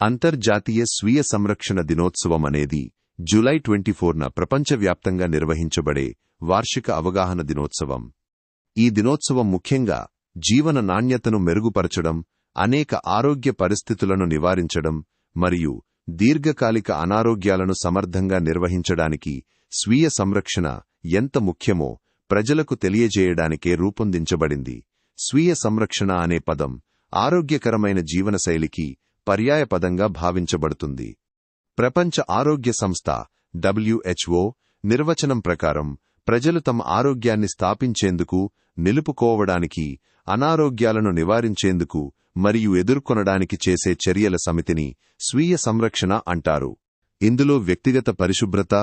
అంతర్జాతీయ స్వీయ సంరక్షణ దినోత్సవం అనేది జూలై ట్వంటీ ఫోర్న ప్రపంచవ్యాప్తంగా నిర్వహించబడే వార్షిక అవగాహన దినోత్సవం. ఈ దినోత్సవం ముఖ్యంగా జీవన నాణ్యతను మెరుగుపరచడం అనేక ఆరోగ్య పరిస్థితులను నివారించడం మరియు దీర్ఘకాలిక అనారోగ్యాలను సమర్థంగా నిర్వహించడానికి స్వీయ సంరక్షణ ఎంత ముఖ్యమో ప్రజలకు తెలియజేయడానికే రూపొందించబడింది. స్వీయ సంరక్షణ అనే పదం ఆరోగ్యకరమైన జీవనశైలికి పర్యాయపదంగా భావించబడుతుంది. ప్రపంచ ఆరోగ్య సంస్థ డబ్ల్యూహెచ్ఓ నిర్వచనం ప్రకారం ప్రజలు తమ ఆరోగ్యాన్ని స్థాపించేందుకు నిలుపుకోవడానికి అనారోగ్యాలను నివారించేందుకు మరియు ఎదుర్కొనడానికి చేసే చర్యల సమితిని స్వీయ సంరక్షణ అంటారు. ఇందులో వ్యక్తిగత పరిశుభ్రత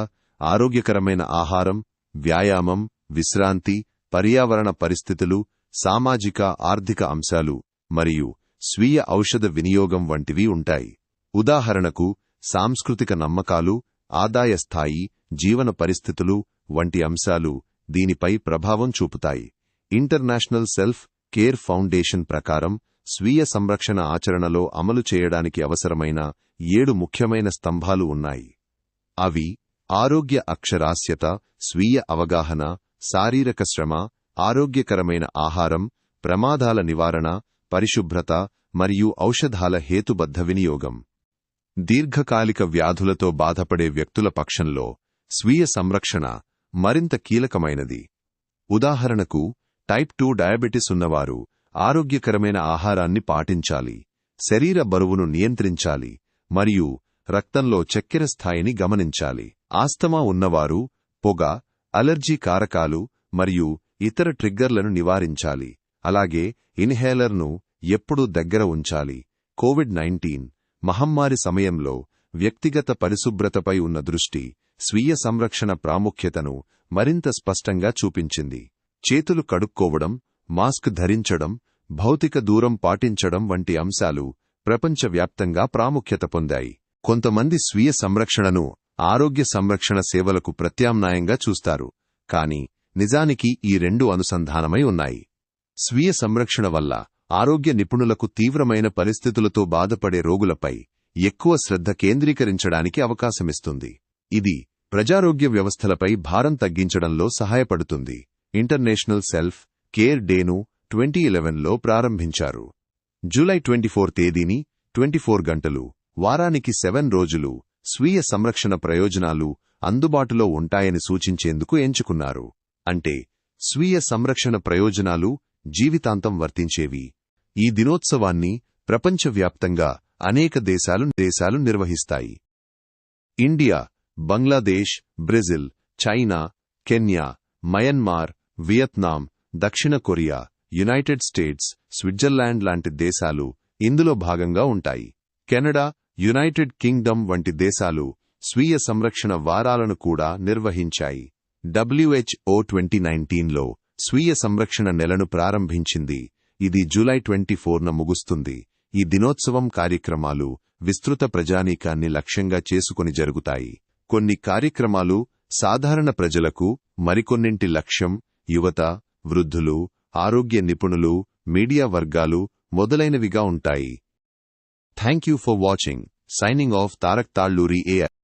ఆరోగ్యకరమైన ఆహారం వ్యాయామం విశ్రాంతి పర్యావరణ పరిస్థితులు సామాజిక ఆర్థిక అంశాలు మరియు స్వీయ ఔషధ వినియోగం వంటివి ఉంటాయి. ఉదాహరణకు సాంస్కృతిక నమ్మకాలు ఆదాయ స్థాయి జీవన పరిస్థితులు వంటి అంశాలు దీనిపై ప్రభావం చూపుతాయి. ఇంటర్నేషనల్ సెల్ఫ్ కేర్ ఫౌండేషన్ ప్రకారం స్వీయ సంరక్షణ ఆచరణలో అమలు చేయడానికి అవసరమైన ఏడు ముఖ్యమైన స్తంభాలు ఉన్నాయి. అవి ఆరోగ్య అక్షరాస్యత స్వీయ అవగాహన శారీరక శ్రమ ఆరోగ్యకరమైన ఆహారం ప్రమాదాల నివారణ పరిశుభ్రత మరియు ఔషధాల హేతుబద్ధ వినియోగం. దీర్ఘకాలిక వ్యాధులతో బాధపడే వ్యక్తుల పక్షంలో స్వీయ సంరక్షణ మరింత కీలకమైనది. ఉదాహరణకు టైప్ టూ డయాబెటిస్ ఉన్నవారు ఆరోగ్యకరమైన ఆహారాన్ని పాటించాలి శరీర బరువును నియంత్రించాలి మరియు రక్తంలో చక్కెర స్థాయిని గమనించాలి. ఆస్తమా ఉన్నవారు పొగ అలర్జీ కారకాలు మరియు ఇతర ట్రిగ్గర్లను నివారించాలి. అలాగే ఇన్హేలర్ను ఎప్పుడూ దగ్గర ఉంచాలి. కోవిడ్ నైన్టీన్ మహమ్మారి సమయంలో వ్యక్తిగత పరిశుభ్రతపై ఉన్న దృష్టి స్వీయ సంరక్షణ ప్రాముఖ్యతను మరింత స్పష్టంగా చూపించింది. చేతులు కడుక్కోవడం మాస్క్ ధరించడం భౌతిక దూరం పాటించడం వంటి అంశాలు ప్రపంచవ్యాప్తంగా ప్రాముఖ్యత పొందాయి. కొంతమంది స్వీయ సంరక్షణను ఆరోగ్య సంరక్షణ సేవలకు ప్రత్యామ్నాయంగా చూస్తారు. కాని నిజానికి ఈ రెండు అనుసంధానమై ఉన్నాయి. స్వీయ సంరక్షణ వల్ల ఆరోగ్య నిపుణులకు తీవ్రమైన పరిస్థితులతో బాధపడే రోగులపై ఎక్కువ శ్రద్ధ కేంద్రీకరించడానికి అవకాశమిస్తుంది. ఇది ప్రజారోగ్య వ్యవస్థలపై భారం తగ్గించడంలో సహాయపడుతుంది. ఇంటర్నేషనల్ సెల్ఫ్ కేర్ డేను ట్వంటీ ఇలెవెన్లో ప్రారంభించారు. జూలై ట్వంటీ ఫోర్ తేదీని ట్వంటీ ఫోర్ గంటలు వారానికి సెవెన్ రోజులు స్వీయ సంరక్షణ ప్రయోజనాలు అందుబాటులో ఉంటాయని సూచించేందుకు ఎంచుకున్నారు. అంటే స్వీయ సంరక్షణ ప్రయోజనాలు జీవితాంతం వర్తించేవి. ఈ దినోత్సవాన్ని ప్రపంచవ్యాప్తంగా అనేక దేశాలు దేశాలు నిర్వహిస్తాయి. India Bangladesh Brazil China Kenya Myanmar Vietnam దక్షిణ కొరియా యునైటెడ్ స్టేట్స్ స్విట్జర్లాండ్ లాంటి దేశాలు ఇందులో భాగంగా ఉంటాయి. కెనడా యునైటెడ్ కింగ్డమ్ వంటి దేశాలు స్వీయ సంరక్షణ వారాలను కూడా నిర్వహించాయి. డబ్ల్యూహెచ్ఓ ట్వంటీ నైన్టీన్లో స్వీయ సంరక్షణ నెలను ప్రారంభించింది. ఇది జూలై ట్వంటీ ఫోర్న ముగుస్తుంది. ఈ దినోత్సవం కార్యక్రమాలు విస్తృత ప్రజానీకాన్ని లక్ష్యంగా చేసుకుని జరుగుతాయి. కొన్ని కార్యక్రమాలు సాధారణ ప్రజలకు మరికొన్నింటి లక్ష్యం యువత వృద్ధులు ఆరోగ్య నిపుణులు మీడియా వర్గాలు మొదలైనవిగా ఉంటాయి. Thank you for watching. Signing off Tarak Talluri AI